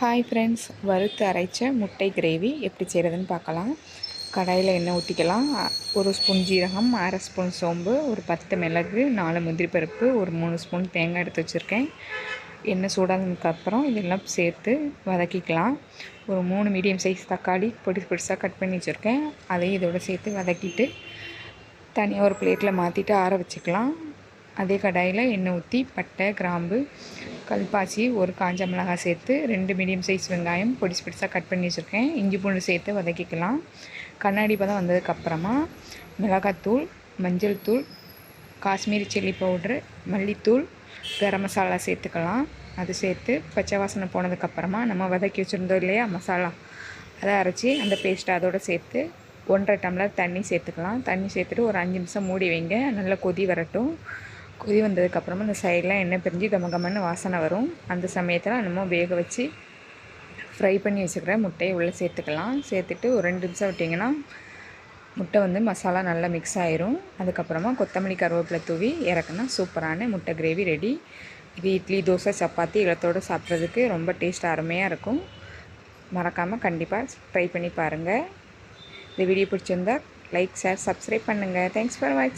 Hi friends வறுத்து அரைச்ச முட்டை கிரேவி எப்படி செய்கிறதுன்னு பார்க்கலாம். கடாயில் எண்ணெய் ஊற்றிக்கலாம் ஒரு ஸ்பூன் ஜீரகம் அரை ஸ்பூன் சோம்பு ஒரு பத்து மிளகு நாலு முந்திரி பருப்பு ஒரு மூணு ஸ்பூன் தேங்காய் எடுத்து வச்சுருக்கேன். எண்ணெய் சூடானதுக்கப்புறம் இதெல்லாம் சேர்த்து வதக்கிக்கலாம். ஒரு மூணு மீடியம் சைஸ் தக்காளி பொடி பொடிசாக கட் பண்ணி வச்சுருக்கேன். அதையும் இதோட சேர்த்து வதக்கிட்டு தனியாக ஒரு பிளேட்டில் மாற்றிட்டு ஆற வச்சுக்கலாம். அதே கடாயில் எண்ணெய் ஊற்றி பட்டை கிராம்பு கல்பாசி ஒரு காஞ்ச மிளகாய் சேர்த்து ரெண்டு மீடியம் சைஸ் வெங்காயம் பொடிசு பொடிசாக கட் பண்ணி வச்சுருக்கேன். இஞ்சி பூண்டு சேர்த்து வதக்கிக்கலாம். கண்ணாடி பதம் வந்ததுக்கப்புறமா மிளகாத்தூள் மஞ்சள் தூள் காஷ்மீரி சில்லி பவுட்ரு மல்லித்தூள் கரம் மசாலா சேர்த்துக்கலாம். அது சேர்த்து பச்சை வாசனை போனதுக்கப்புறமா நம்ம வதக்கி வச்சுருந்தோம் இல்லையா மசாலா. அதை அரைச்சி அந்த பேஸ்ட்டை அதோடு சேர்த்து ஒன்றரை டம்ளர் தண்ணி சேர்த்துக்கலாம். தண்ணி சேர்த்துட்டு ஒரு அஞ்சு நிமிஷம் மூடி வைங்க. நல்லா கொதி வரட்டும். கொதி வந்ததுக்கப்புறமா இந்த சைடெலாம் எண்ணெய் பிரிஞ்சு கம கமன்னு வாசனை வரும். அந்த சமயத்தில் நம்ம வேக வச்சு ஃப்ரை பண்ணி வச்சுக்கிற முட்டையை உள்ளே சேர்த்துக்கலாம். சேர்த்துட்டு ஒரு ரெண்டு நிமிஷம் விட்டிங்கன்னா முட்டை வந்து மசாலா நல்லா மிக்ஸ் ஆயிரும். அதுக்கப்புறமா கொத்தமல்லி கருவேப்பிலை தூவி இறக்குனா சூப்பரான முட்டை கிரேவி ரெடி இது இட்லி தோசை சப்பாத்தி இலத்தோடு சாப்பிட்றதுக்கு ரொம்ப டேஸ்ட் அருமையாக இருக்கும். மறக்காமல் கண்டிப்பாக ட்ரை பண்ணி பாருங்கள் இந்த வீடியோ பிடிச்சிருந்தா லைக் ஷேர் சப்ஸ்கிரைப் பண்ணுங்கள் தேங்க்ஸ் ஃபார் வாட்ச்